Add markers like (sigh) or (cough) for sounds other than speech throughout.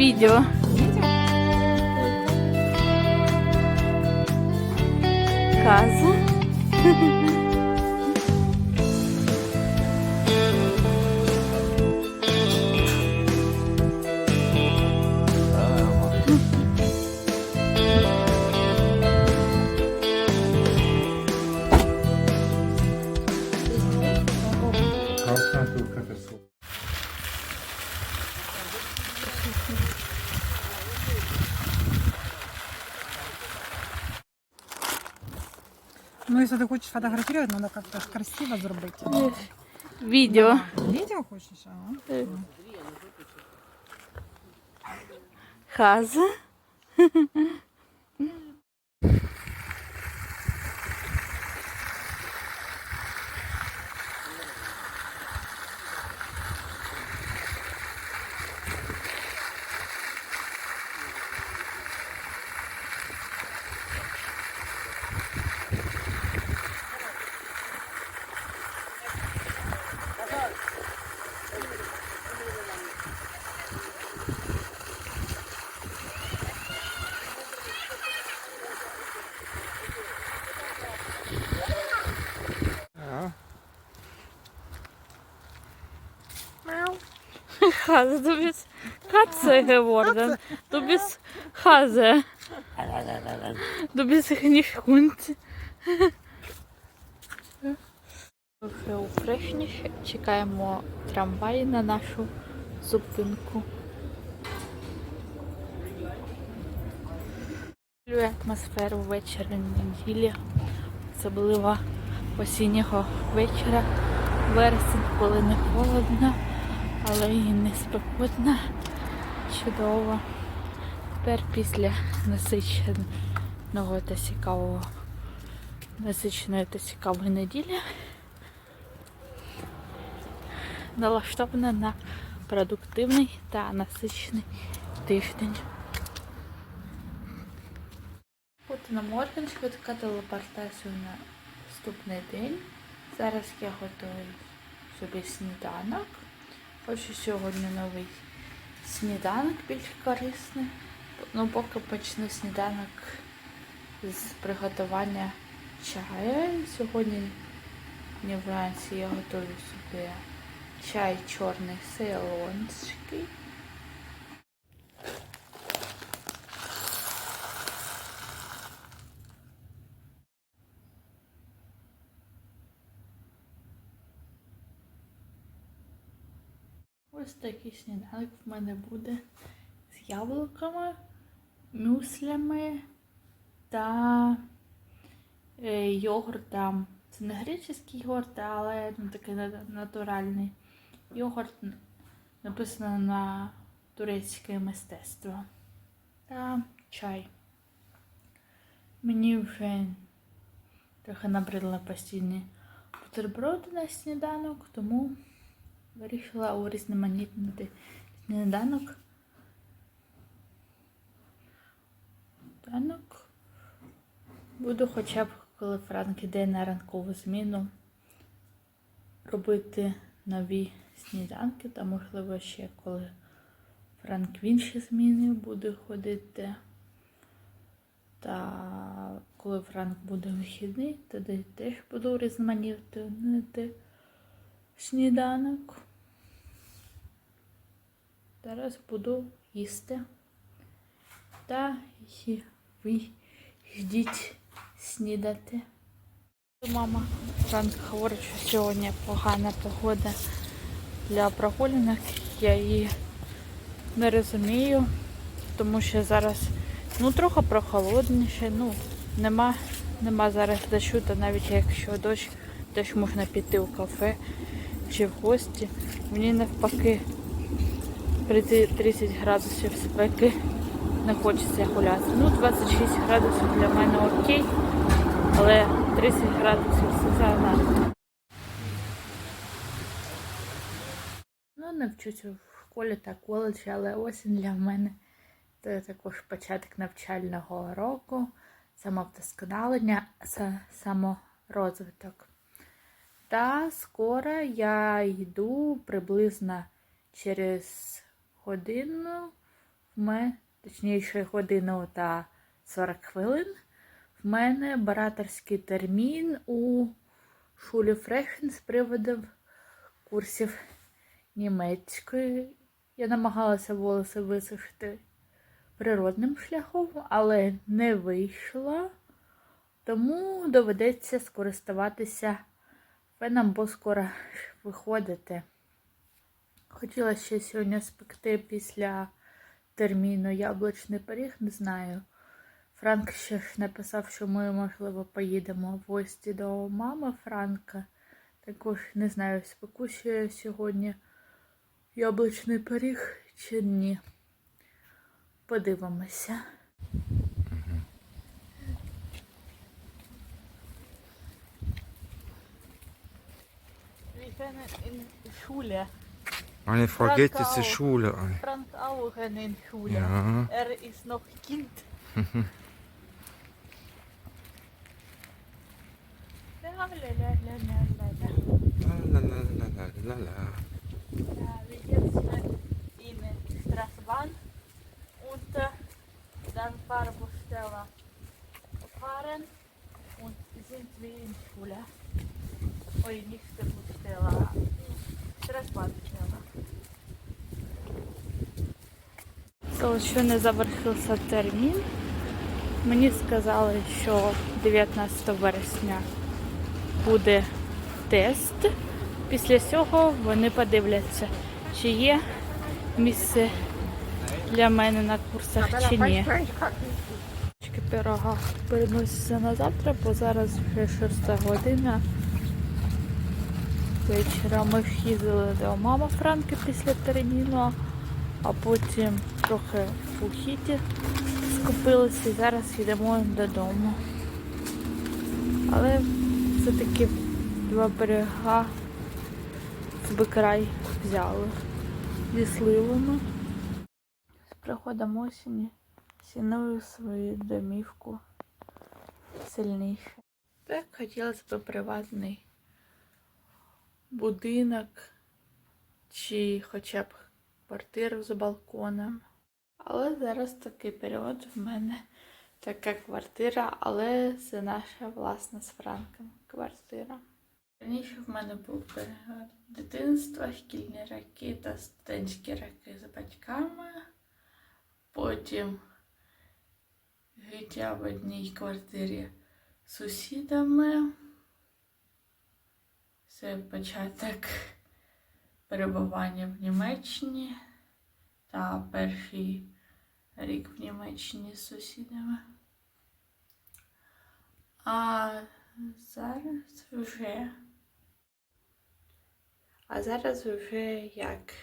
Відео. Каза. (laughs) А ты хочешь фотографировать, надо как-то красиво зробити. Відео. Видео хочешь. Ага. Хаза. (laughs) Хаза, du bist Katze geworden. Du bist Hase. Du bist nicht Hund. Трохи упришніше. Чекаємо трамвай на нашу зупинку. Люблю атмосферу вечора неділі, особливо осіннього вечора. Вересень, коли не холодно, але і не спекотно. Чудово. Тепер після насиченого та цікавого насиченої та цікавої неділі налаштована на продуктивний та насичений тиждень. От на Морген швидка телепортацію на наступний день. Зараз я готую собі сніданок. Хочу сьогодні новий сніданок більш корисний. Ну, поки почну сніданок з приготування чаю. Сьогодні не вранці я готую собі чай чорний сейлонський. Ось такий сніданок в мене буде з яблуками, мюслями та е, йогуртом. Це не греческий йогурт, але ну, такий натуральний йогурт. Написано на турецьке мистецтво. Та чай. Мені вже трохи набридли постійні бутерброди на сніданок, тому вирішила урізноманітнити сніданок. Сніданок. Буду хоча б, коли Франк іде на ранкову зміну, робити нові сніданки, та можливо ще коли Франк в інші зміни буде ходити. Та коли Франк буде вихідний, тоді теж буду урізноманітнити сніданок. Зараз буду їсти. Та ви йдіть снідати. Мама Франк говорить, що сьогодні погана погода для прогулянок. Я її не розумію, тому що зараз ну трохи прохолодніше. Ну, нема, нема зараз дощу, та навіть якщо дощ, теж можна піти в кафе чи в гості. Мені навпаки при 30 градусів спеки не хочеться гуляти. Ну, 26 градусів для мене окей, але 30 градусів це занадто. Ну, не вчусь в школі та коледжі, але осінь для мене це також початок навчального року, самовдосконалення, са- саморозвиток. Та скоро я йду приблизно через годину в мене, точніше, годину та 40 хвилин. В мене бараторський термін у шулі Фрехен з приводу курсів німецької. Я намагалася волоси висушити природним шляхом, але не вийшло. Тому доведеться скористуватися феном, бо скоро виходити. Хотіла ще сьогодні спекти після терміну яблучний пиріг, не знаю. Франк ще ж написав, що ми, можливо, поїдемо в гості до мами Франка. Також не знаю, спеку ще сьогодні яблучний пиріг чи ні. Подивимося. Brandaugen in Schule. Eine vergessene Schule. Brandaugen in Schule. Ja. Er ist noch Kind. Lalalala. Ja, wir jetzt in die Straßenbahn und äh, dann Farbstelle fahren und sind wir in Schule. Ой, не Bustelle, Straßbahnstelle. То, що не завершився термін, мені сказали, що 19 вересня буде тест. Після цього вони подивляться, чи є місце для мене на курсах чи ні. Пирога переноситься на завтра, бо зараз вже 6 година. Вечора ми їздили до мами Франки після терміну, а потім трохи в ухіті скупилися і зараз йдемо додому. Але все-таки два берега в край взяли зі сливами. З приходом осені ціную свою домівку сильніше. Так хотілося б приватний будинок чи хоча б квартиру з балконом. Але зараз такий період в мене така квартира, але це наша власна з Франком квартира. Раніше в мене був період дитинства, шкільні роки та студентські роки з батьками. Потім життя в одній квартирі з сусідами. Це початок перебування в Німеччині та перший рік в Німеччині з сусідами. А зараз вже. А зараз вже як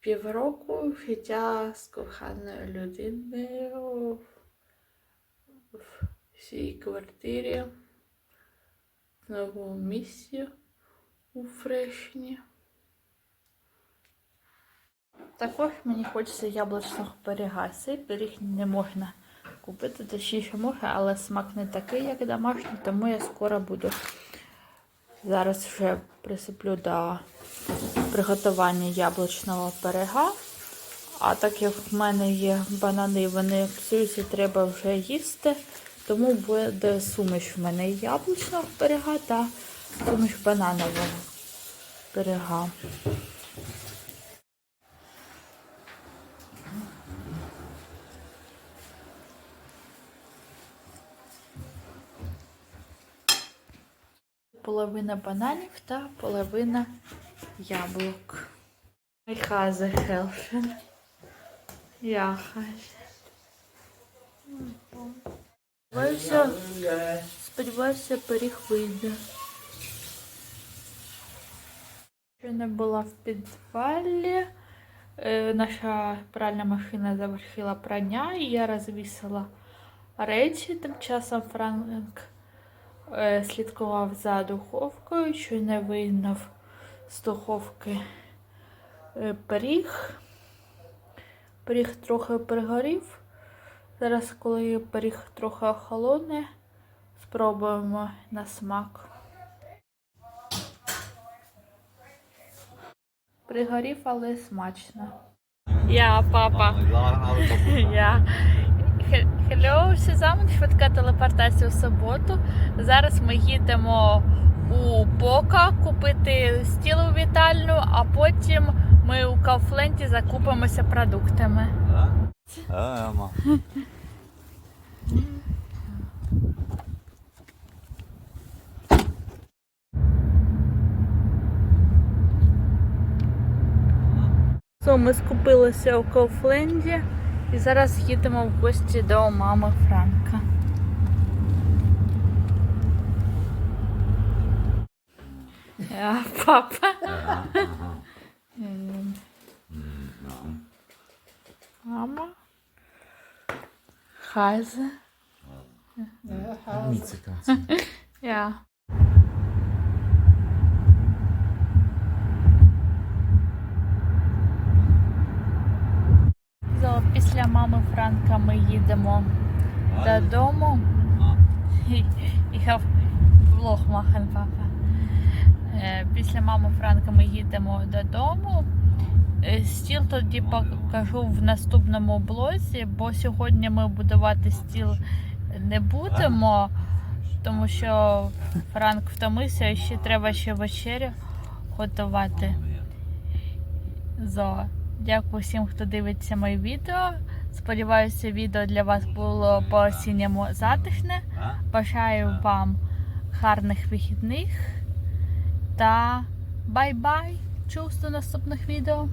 півроку життя з коханою людиною в цій квартирі в новому місці у Фрешні. Також мені хочеться яблучного пиріга. Цей пиріг не можна купити, точніше можна, але смак не такий, як домашній, тому я скоро буду. Зараз вже присиплю до приготування яблучного пиріга. А так як в мене є банани, вони псуються, треба вже їсти. Тому буде суміш в мене яблучного пиріга та суміш бананового пиріга. Половина бананів та половина яблук. Хайхазе хелфен. Яхась. Сподіваюся, сподіваюся, пиріг вийде. Ще не була в підвалі. Е, наша пральна машина завершила прання, і я розвісила речі. Тим часом Франк е, слідкував за духовкою, що не вийняв з духовки е, пиріг. Пиріг трохи пригорів. Зараз, коли пиріг трохи охолоне, спробуємо на смак. Пригорів, але смачно. Ja, papa. Ja. Хе- Hello, zusammen, швидка телепортація в суботу. Зараз ми їдемо у Пока купити стіл у вітальню, а потім ми у Кауфленді закупимося продуктами. Ja, ja, man. So, ми скупилися у Кауфленді і зараз їдемо в гості до мами Франка. Ja, папа. М. Мама. Хайзе. Ja. So, після мами Франка ми їдемо додому. Ich hab Vlog папа. Е, Після мами Франка ми їдемо додому. Е, Стіл тоді покажу в наступному блозі, бо сьогодні ми будувати стіл не будемо, тому що Франк втомився і ще треба ще вечерю готувати. Зо. Дякую всім, хто дивиться мої відео. Сподіваюся, відео для вас було по осінньому затишне. Бажаю вам гарних вихідних та бай-бай! До наступних відео!